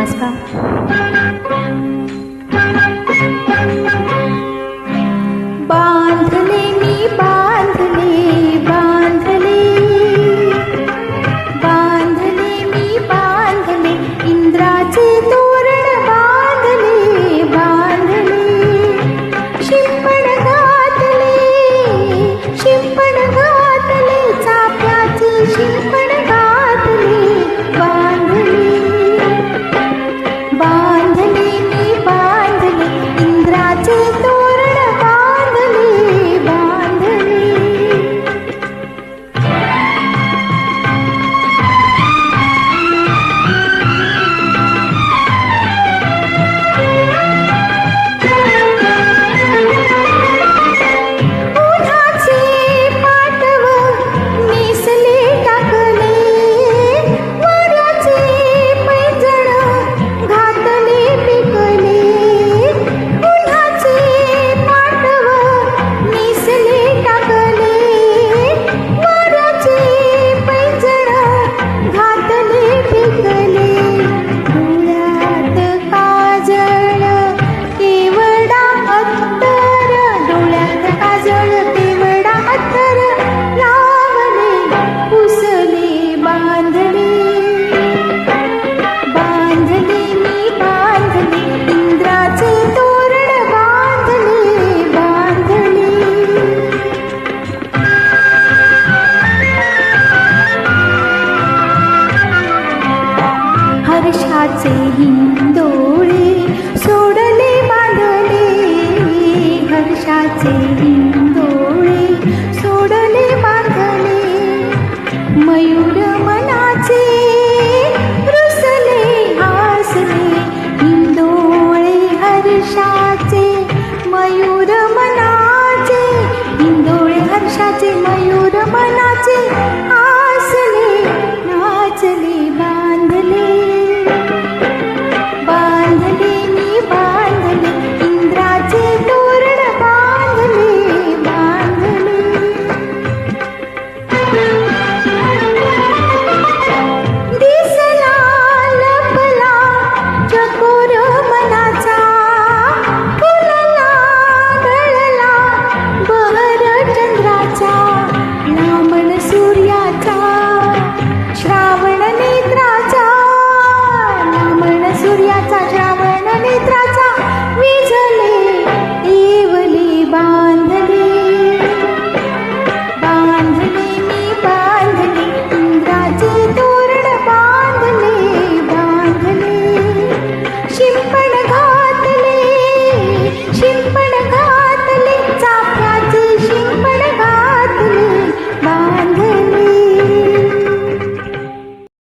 बांधले हर्षाचे हिंदोळे सोडले बांधले हर्षाचे हिंदोळे.